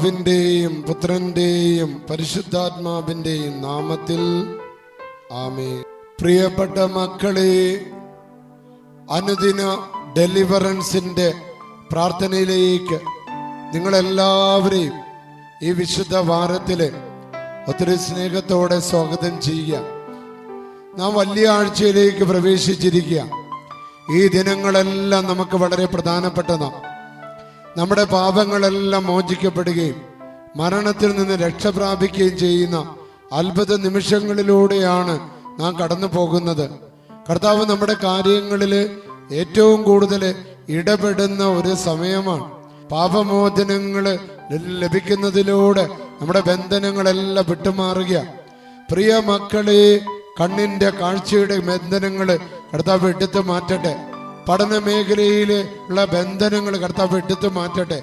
പിതാവിന്റെയും പുത്രന്റെയും പരിശുദ്ധാത്മാവിന്റെയും നാമത്തിൽ ആമേ പ്രിയപ്പെട്ട മക്കളെ അനുദിന ഡെലിവറൻസിന്റെ പ്രാർത്ഥനയിലേക്ക് നിങ്ങളെല്ലാവരെയും ഈ വിശുദ്ധ വാരത്തിൽ ഒത്തിരി സ്നേഹത്തോടെ സ്വാഗതം ചെയ്യുക. നാം വലിയ ആഴ്ചയിലേക്ക് പ്രവേശിച്ചിരിക്കുക. ഈ ദിനങ്ങളെല്ലാം നമുക്ക് വളരെ പ്രധാനപ്പെട്ടതാണ്. നമ്മുടെ പാപങ്ങളെല്ലാം മോചിക്കപ്പെടുകയും മരണത്തിൽ നിന്ന് രക്ഷ പ്രാപിക്കുകയും ചെയ്യുന്ന അത്ഭുത നിമിഷങ്ങളിലൂടെയാണ് നാം കടന്നു പോകുന്നത്. കർത്താവ് നമ്മുടെ കാര്യങ്ങളിൽ ഏറ്റവും കൂടുതൽ ഇടപെടുന്ന ഒരു സമയമാണ്. പാപമോചനങ്ങൾ ലഭിക്കുന്നതിലൂടെ നമ്മുടെ ബന്ധനങ്ങളെല്ലാം വിട്ടുമാറുക. പ്രിയ മക്കളെ കണ്ണിന്റെ കാഴ്ചയുടെ ബന്ധനങ്ങൾ കർത്താവ് എടുത്തു മാറ്റട്ടെ. പഠന മേഖലയിലെ ഉള്ള ബന്ധനങ്ങൾ കർത്താവ് എടുത്തു മാറ്റട്ടെ.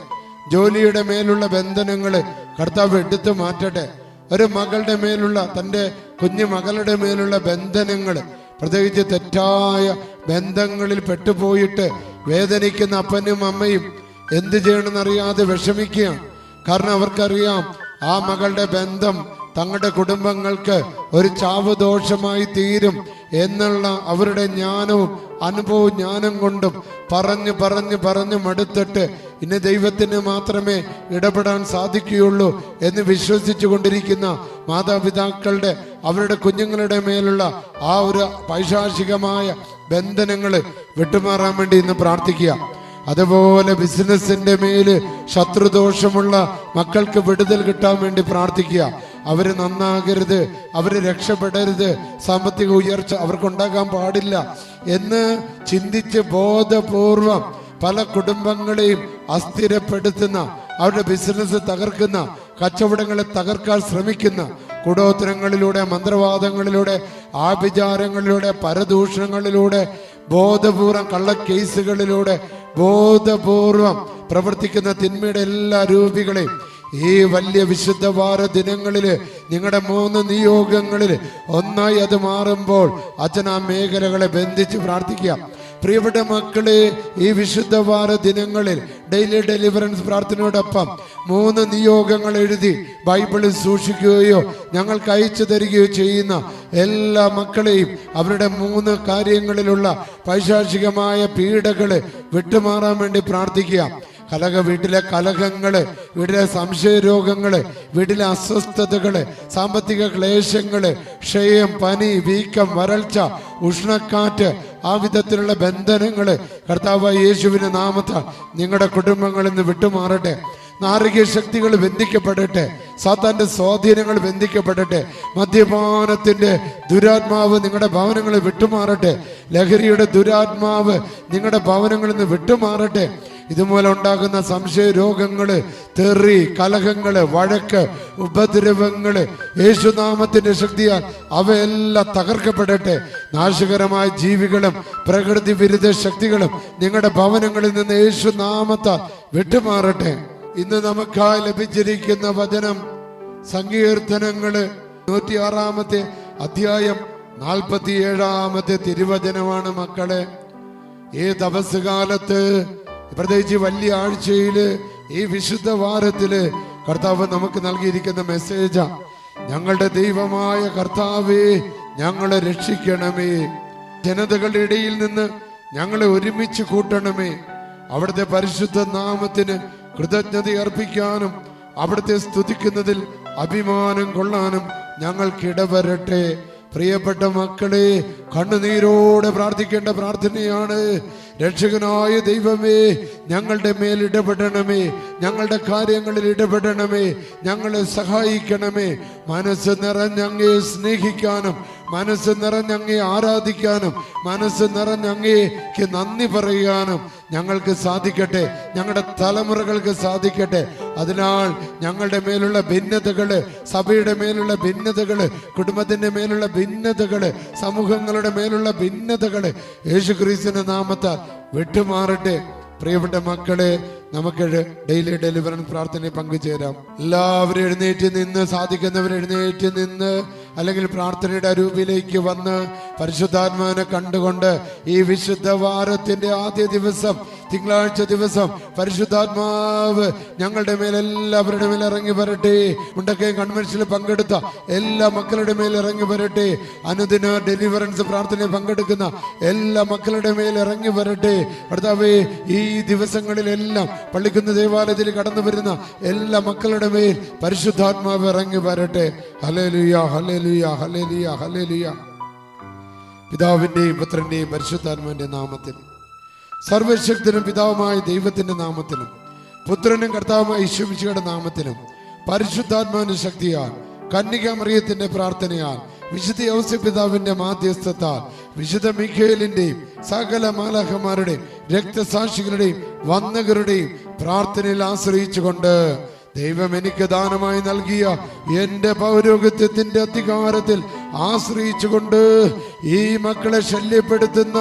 ജോലിയുടെ മേലുള്ള ബന്ധനങ്ങൾ കർത്താവ് എടുത്തു മാറ്റട്ടെ. ഒരു മകളുടെ മേലുള്ള തന്റെ കുഞ്ഞു മകളുടെ മേലുള്ള ബന്ധനങ്ങൾ പ്രത്യേകിച്ച് തെറ്റായ ബന്ധങ്ങളിൽ പെട്ടുപോയിട്ട് വേദനിക്കുന്ന അപ്പനും അമ്മയും എന്ത് ചെയ്യണമെന്നറിയാതെ വിഷമിക്കുകയാണ്. കാരണം അവർക്കറിയാം ആ മകളുടെ ബന്ധം തങ്ങളുടെ കുടുംബങ്ങൾക്ക് ഒരു ചാവ് ദോഷമായി തീരും എന്നുള്ള അവരുടെ ജ്ഞാനവും അനുഭവ ജ്ഞാനം കൊണ്ടും പറഞ്ഞു പറഞ്ഞു പറഞ്ഞു മടുത്തിട്ട് ഇനി ദൈവത്തിന് മാത്രമേ ഇടപെടാൻ സാധിക്കുകയുള്ളൂ എന്ന് വിശ്വസിച്ചു കൊണ്ടിരിക്കുന്ന മാതാപിതാക്കളുടെ അവരുടെ കുഞ്ഞുങ്ങളുടെ മേലുള്ള ആ ഒരു പൈശാചികമായ ബന്ധനങ്ങൾ വിട്ടുമാറാൻ വേണ്ടി ഇന്ന് പ്രാർത്ഥിക്കുക. അതുപോലെ ബിസിനസിന്റെ മേൽ ശത്രുദോഷമുള്ള മക്കൾക്ക് വിടുതൽ കിട്ടാൻ വേണ്ടി പ്രാർത്ഥിക്കുക. അവർ നന്നാകരുത് അവർ രക്ഷപ്പെടരുത് സാമ്പത്തിക ഉയർച്ച അവർക്കുണ്ടാകാൻ പാടില്ല എന്ന് ചിന്തിച്ച് ബോധപൂർവം പല കുടുംബങ്ങളെയും അസ്ഥിരപ്പെടുത്തുന്ന അവരുടെ ബിസിനസ് തകർക്കുന്ന കച്ചവടങ്ങളെ തകർക്കാൻ ശ്രമിക്കുന്ന കുടോത്തരങ്ങളിലൂടെ മന്ത്രവാദങ്ങളിലൂടെ ആഭിചാരങ്ങളിലൂടെ പരദൂഷണങ്ങളിലൂടെ ബോധപൂർവം കള്ളക്കേസുകളിലൂടെ ബോധപൂർവം പ്രവർത്തിക്കുന്ന തിന്മയുടെ എല്ലാ രൂപികളെയും ഈ വലിയ വിശുദ്ധവാര ദിനങ്ങളിൽ നിങ്ങളുടെ മൂന്ന് നിയോഗങ്ങളിൽ ഒന്നായി അത് മാറുമ്പോൾ അച്ഛൻ ആ മേഖലകളെ ബന്ധിച്ച് പ്രാർത്ഥിക്കാം പ്രിയപ്പെട്ട മക്കളെ ഈ വിശുദ്ധവാര ദിനങ്ങളിൽ ഡെയിലി ഡെലിവറൻസ് പ്രാർത്ഥനയോടൊപ്പം മൂന്ന് നിയോഗങ്ങൾ എഴുതി ബൈബിളിൽ സൂക്ഷിക്കുകയോ ഞങ്ങൾക്ക് അയച്ചു തരികയോ ചെയ്യുന്ന എല്ലാ മക്കളെയും അവരുടെ മൂന്ന് കാര്യങ്ങളിലുള്ള പൈശാചികമായ പീഡകൾ വിട്ടുമാറാൻ വേണ്ടി പ്രാർത്ഥിക്കുക. കലക വീട്ടിലെ കലഹങ്ങൾ വീട്ടിലെ സംശയരോഗങ്ങൾ വീട്ടിലെ അസ്വസ്ഥതകൾ സാമ്പത്തിക ക്ലേശങ്ങൾ ക്ഷയം പനി വീക്കം വരൾച്ച ഉഷ്ണക്കാറ്റ് ആ വിധത്തിലുള്ള ബന്ധനങ്ങൾ കർത്താവ് യേശുവിന്റെ നാമത്താൽ നിങ്ങളുടെ കുടുംബങ്ങളിൽ നിന്ന് വിട്ടുമാറട്ടെ. നാരകീയ ശക്തികൾ ബന്ധിക്കപ്പെടട്ടെ. സാത്താന്റെ സ്വാധീനങ്ങൾ ബന്ധിക്കപ്പെടട്ടെ. മദ്യപാനത്തിന്റെ ദുരാത്മാവ് നിങ്ങളുടെ ഭവനങ്ങളിൽ വിട്ടുമാറട്ടെ. ലഹരിയുടെ ദുരാത്മാവ് നിങ്ങളുടെ ഭവനങ്ങളിൽ നിന്ന് വിട്ടുമാറട്ടെ. ഇതുമൂലം ഉണ്ടാകുന്ന സംശയ രോഗങ്ങൾ തെറി കലഹങ്ങൾ വഴക്ക് ഉപദ്രവങ്ങൾ യേശുനാമത്തിന്റെ ശക്തിയാൽ അവയെല്ലാം തകർക്കപ്പെടട്ടെ. നാശകരമായ ജീവികളും പ്രകൃതി വിരുദ്ധ ശക്തികളും നിങ്ങളുടെ ഭവനങ്ങളിൽ നിന്ന് യേശുനാമത്താൽ വിട്ടുമാറട്ടെ. ഇന്ന് നമുക്കായി ലഭിച്ചിരിക്കുന്ന വചനം സങ്കീർത്തനങ്ങൾ നൂറ്റിയാറാമത്തെ അധ്യായം നാൽപ്പത്തിയേഴാമത്തെ തിരുവചനമാണ് മക്കളെ. ഈ തപസ്സുകാലത്ത് പ്രത്യേകിച്ച് വലിയ ആഴ്ചയിൽ ഈ വിശുദ്ധ വാരത്തിൽ കർത്താവ് നമുക്ക് നൽകിയിരിക്കുന്ന മെസ്സേജാ ഞങ്ങളുടെ ദൈവമായ കർത്താവേ ഞങ്ങളെ രക്ഷിക്കണമേ. ജനതകളുടെ ഇടയിൽ നിന്ന് ഞങ്ങളെ ഒരുമിച്ച് കൂട്ടണമേ. അവിടുത്തെ പരിശുദ്ധ നാമത്തിന് കൃതജ്ഞത അർപ്പിക്കാനും അവിടുത്തെ സ്തുതിക്കുന്നതിൽ അഭിമാനം കൊള്ളാനും ഞങ്ങൾക്കിടവരട്ടെ പ്രിയപ്പെട്ട മക്കളെ കണ്ണുനീരോടെ പ്രാർത്ഥിക്കേണ്ട പ്രാർത്ഥനയാണ്. രക്ഷകനായ ദൈവമേ ഞങ്ങളുടെ മേൽ ഇടപെടണമേ ഞങ്ങളുടെ കാര്യങ്ങളിൽ ഇടപെടണമേ ഞങ്ങളെ സഹായിക്കണമേ. മനസ്സ് നിറഞ്ഞങ്ങയെ സ്നേഹിക്കാനും മനസ്സ് നിറഞ്ഞങ്ങയെ ആരാധിക്കാനും മനസ്സ് നിറഞ്ഞങ്ങേക്ക് നന്ദി പറയാനും ഞങ്ങൾക്ക് സാധിക്കട്ടെ. ഞങ്ങളുടെ തലമുറകൾക്ക് സാധിക്കട്ടെ. അതിനാൽ ഞങ്ങളുടെ മേലുള്ള ഭിന്നതകൾ സഭയുടെ മേലുള്ള ഭിന്നതകൾ കുടുംബത്തിന്റെ മേലുള്ള ഭിന്നതകൾ സമൂഹങ്ങളുടെ മേലുള്ള ഭിന്നതകൾ യേശു ക്രിസ്തുവിന്റെ നാമത്താൽ വിട്ടുമാറട്ടെ. പ്രിയപ്പെട്ട മക്കളെ നമുക്ക് ഡെയിലി ഡെലിവറൻസ് പ്രാർത്ഥനയിൽ പങ്കുചേരാം. എല്ലാവരും എഴുന്നേറ്റ് നിന്ന് സാധിക്കുന്നവർ എഴുന്നേറ്റ് നിന്ന് അല്ലെങ്കിൽ പ്രാർത്ഥനയുടെ അരൂപിലേക്ക് വന്ന് പരിശുദ്ധാത്മാവിനെ കണ്ടുകൊണ്ട് ഈ വിശുദ്ധ വാരത്തിന്റെ ആദ്യ ദിവസം തിങ്കളാഴ്ച ദിവസം പരിശുദ്ധാത്മാവ് ഞങ്ങളുടെ മേൽ എല്ലാവരുടെ മേൽ ഇറങ്ങി വരട്ടെ. മുണ്ടക്കയം കൺവെൻഷനിൽ പങ്കെടുത്ത എല്ലാ മക്കളുടെ മേൽ ഇറങ്ങി വരട്ടെ. അനുദിന ഡെലിവറൻസ് പ്രാർത്ഥനയിൽ പങ്കെടുക്കുന്ന എല്ലാ മക്കളുടെ മേൽ ഇറങ്ങി വരട്ടെ. ഭർത്താവേ ഈ ദിവസങ്ങളിലെല്ലാം പള്ളിക്കുന്ന് ദേവാലയത്തിൽ കടന്നു വരുന്ന എല്ലാ മക്കളുടെ മേൽ പരിശുദ്ധാത്മാവ് ഇറങ്ങി വരട്ടെ. ഹലേലുയ ഹലേലുയ ഹലേലുയ ഹലേലുയ പിതാവിന്റെയും പുത്രന്റെയും പരിശുദ്ധാത്മാവിന്റെ നാമത്തിൽ. സർവശക്തനും പിതാവുമായ ദൈവത്തിന്റെ നാമത്തിലും പുത്രനും കർത്താവുമായ ഈശ്വമിശയുടെ നാമത്തിലും പരിശുദ്ധാത്മാവിന്റെ ശക്തിയാൽ കന്യക മറിയത്തിന്റെ പ്രാർത്ഥനയാൽ വിശുദ്ധ ഔസ്യ പിതാവിന്റെ മാധ്യസ്ഥത്താൽ വിശുദ്ധ മിഖേലിന്റെയും സകല മാലാഹമാരുടെയും രക്തസാക്ഷികളുടെയും വന്നകരുടെയും പ്രാർത്ഥനയിൽ ആശ്രയിച്ചുകൊണ്ട് ദൈവം എനിക്ക് ദാനമായി നൽകിയ എന്റെ പൗരോഗത്യത്തിന്റെ അധികാരത്തിൽ ആശ്രയിച്ചുകൊണ്ട് ഈ മക്കളെ ശല്യപ്പെടുത്തുന്ന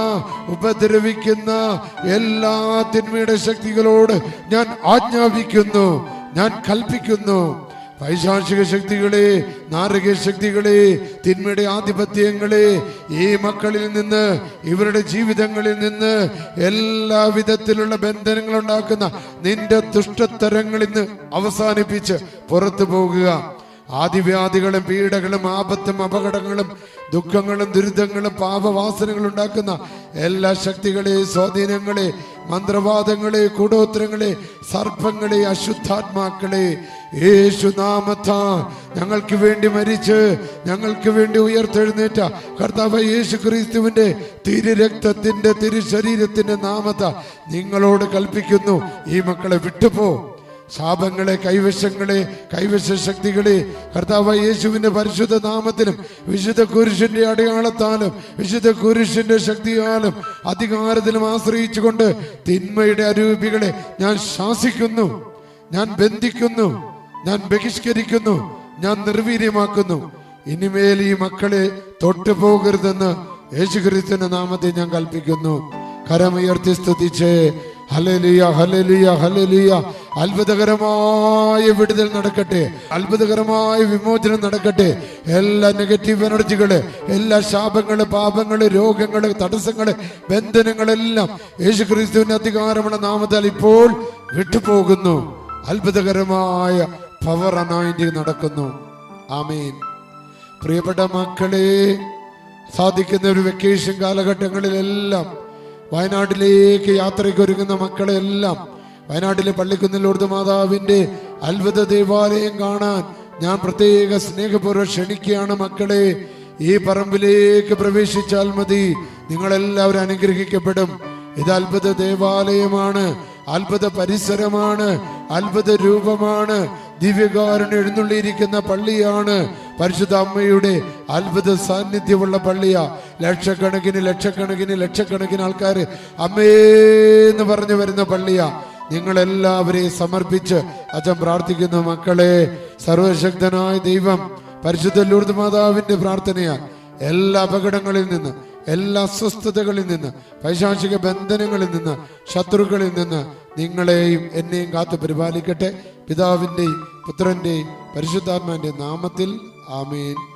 ഉപദ്രവിക്കുന്ന എല്ലാ തിന്മയുടെ ശക്തികളോട് ഞാൻ ആജ്ഞാപിക്കുന്നു ഞാൻ കൽപ്പിക്കുന്നു. പൈശാചിക ശക്തികളെ നാരക ശക്തികളെ തിന്മയുടെ ആധിപത്യങ്ങളെ ഈ മക്കളിൽ നിന്ന് ഇവരുടെ ജീവിതങ്ങളിൽ നിന്ന് എല്ലാ വിധത്തിലുള്ള ബന്ധനങ്ങൾ ഉണ്ടാക്കുന്ന നിന്റെ ദുഷ്ടത്തരങ്ങളിൽ നിന്ന് അവസാനിപ്പിച്ച് പുറത്തു പോകുക. ആദിവ്യാധികളും പീഡകളും ആപത്തും അപകടങ്ങളും ദുഃഖങ്ങളും ദുരിതങ്ങളും പാപവാസനകളും ഉണ്ടാക്കുന്ന എല്ലാ ശക്തികളെ സ്വാധീനങ്ങളെ മന്ത്രവാദങ്ങളെ കൂടോത്രങ്ങളെ സർപ്പങ്ങളെ അശുദ്ധാത്മാക്കളെ യേശുനാമത്താ ഞങ്ങൾക്ക് വേണ്ടി മരിച്ച് ഞങ്ങൾക്ക് വേണ്ടി ഉയർത്തെഴുന്നേറ്റ കർത്താവ് യേശു ക്രിസ്തുവിന്റെ തിരുരക്തത്തിന്റെ തിരുശരീരത്തിന്റെ നാമത്ത നിങ്ങളോട് കൽപ്പിക്കുന്നു. ഈ മക്കളെ വിട്ടുപോ. ശാപങ്ങളെ കൈവശങ്ങളെ കൈവശ ശക്തികളെ കർത്താവ് യേശുവിന്റെ പരിശുദ്ധ നാമത്തിലും വിശുദ്ധ കുരിശിന്റെ അടയാളത്താലും വിശുദ്ധ കുരിശിന്റെ ശക്തിയാലും അധികാരത്തിലും ആശ്രയിച്ചുകൊണ്ട് തിന്മയുടെ അരൂപികളെ ഞാൻ ശാസിക്കുന്നു ഞാൻ ബന്ധിക്കുന്നു ഞാൻ ബഹിഷ്കരിക്കുന്നു ഞാൻ നിർവീര്യമാക്കുന്നു. ഇനിമേൽ ഈ മക്കളെ തൊട്ടു പോകരുതെന്ന് യേശുക്രിസ്തുവിന്റെ നാമത്തെ ഞാൻ കൽപ്പിക്കുന്നു. കരമുയർത്തി സ്തുതിച്ച്. ഹലലിയ ഹലലിയ ഹലലിയ അത്ഭുതകരമായ വിടുതൽ നടക്കട്ടെ. അത്ഭുതകരമായ വിമോചനം നടക്കട്ടെ. എല്ലാ നെഗറ്റീവ് എനർജികൾ എല്ലാ ശാപങ്ങൾ പാപങ്ങൾ രോഗങ്ങൾ തടസ്സങ്ങൾ ബന്ധനങ്ങളെല്ലാം യേശു ക്രിസ്തുവിന്റെ അധികാരമുള്ള നാമത്താൽ ഇപ്പോൾ വിട്ടുപോകുന്നു. അത്ഭുതകരമായ പവർ അനോയിന്റിങ് നടക്കുന്നു. ആമീൻ. പ്രിയപ്പെട്ട മക്കളെ സാധിക്കുന്ന ഒരു വെക്കേഷൻ കാലഘട്ടങ്ങളിലെല്ലാം വയനാട്ടിലേക്ക് യാത്രയ്ക്ക് ഒരുങ്ങുന്ന മക്കളെല്ലാം വയനാട്ടിലെ പള്ളിക്കുന്നിലോർത്ത് മാതാവിന്റെ അത്ഭുത ദേവാലയം കാണാൻ ഞാൻ പ്രത്യേക സ്നേഹപൂർവം ക്ഷണിക്കുകയാണ് മക്കളെ. ഈ പറമ്പിലേക്ക് പ്രവേശിച്ചാൽ മതി. നിങ്ങളെല്ലാവരും അനുഗ്രഹിക്കപ്പെടും. ഇത് അത്ഭുത ദേവാലയമാണ്. അത്ഭുത പരിസരമാണ്. അത്ഭുത രൂപമാണ്. ദിവ്യകാരൻ എഴുന്നള്ളിയിരിക്കുന്ന പള്ളിയാണ്. പരിശുദ്ധ അമ്മയുടെ അത്ഭുത സാന്നിധ്യമുള്ള പള്ളിയാ. ലക്ഷക്കണക്കിന് ലക്ഷക്കണക്കിന് ലക്ഷക്കണക്കിന് ആൾക്കാർ അമ്മേ എന്ന് പറഞ്ഞു വരുന്ന പള്ളിയാ. നിങ്ങളെല്ലാവരെയും സമർപ്പിച്ച് അച്ഛൻ പ്രാർത്ഥിക്കുന്നു മക്കളെ. സർവശക്തനായ ദൈവം പരിശുദ്ധ ലൂർദ് മാതാവിന്റെ പ്രാർത്ഥനയാൽ എല്ലാ അപകടങ്ങളിൽ നിന്ന് എല്ലാ അസ്വസ്ഥതകളിൽ നിന്ന് പൈശാചിക ബന്ധനങ്ങളിൽ നിന്ന് ശത്രുക്കളിൽ നിന്ന് നിങ്ങളെയും എന്നെയും കാത്തു പരിപാലിക്കട്ടെ. പിതാവിന്റെയും പുത്രന്റെയും പരിശുദ്ധാത്മാവിന്റെ നാമത്തിൽ ആമേൻ.